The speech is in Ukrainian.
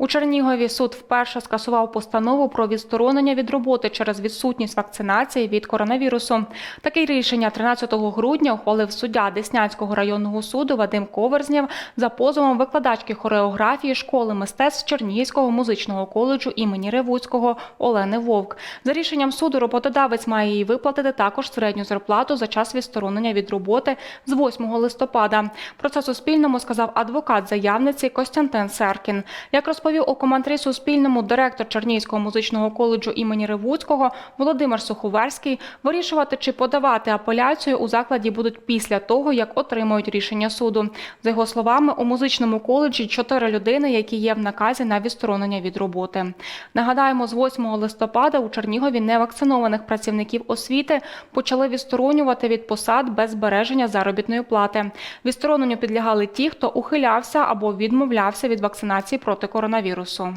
У Чернігові суд вперше скасував постанову про відсторонення від роботи через відсутність вакцинації від коронавірусу. Таке рішення 13 грудня ухвалив суддя Деснянського районного суду Вадим Коверзнєв за позовом викладачки хореографії школи мистецтв Чернігівського музичного коледжу імені Ревуцького Олени Вовк. За рішенням суду роботодавець має їй виплатити також середню зарплату за час відсторонення від роботи з 8 листопада. Про це Суспільному сказав адвокат заявниці Костянтин Серкін. Як розповів у коментарі Суспільному директор Чернігівського музичного коледжу імені Ревуцького Володимир Суховерський, вирішувати чи подавати апеляцію у закладі будуть після того, як отримають рішення суду. За його словами, у музичному коледжі чотири людини, які є в наказі на відсторонення від роботи. Нагадаємо, з 8 листопада у Чернігові невакцинованих працівників освіти почали відсторонювати від посад без збереження заробітної плати. Відстороненню підлягали ті, хто ухилявся або відмовлявся від вакцинації проти коронавірусу. коронавирусу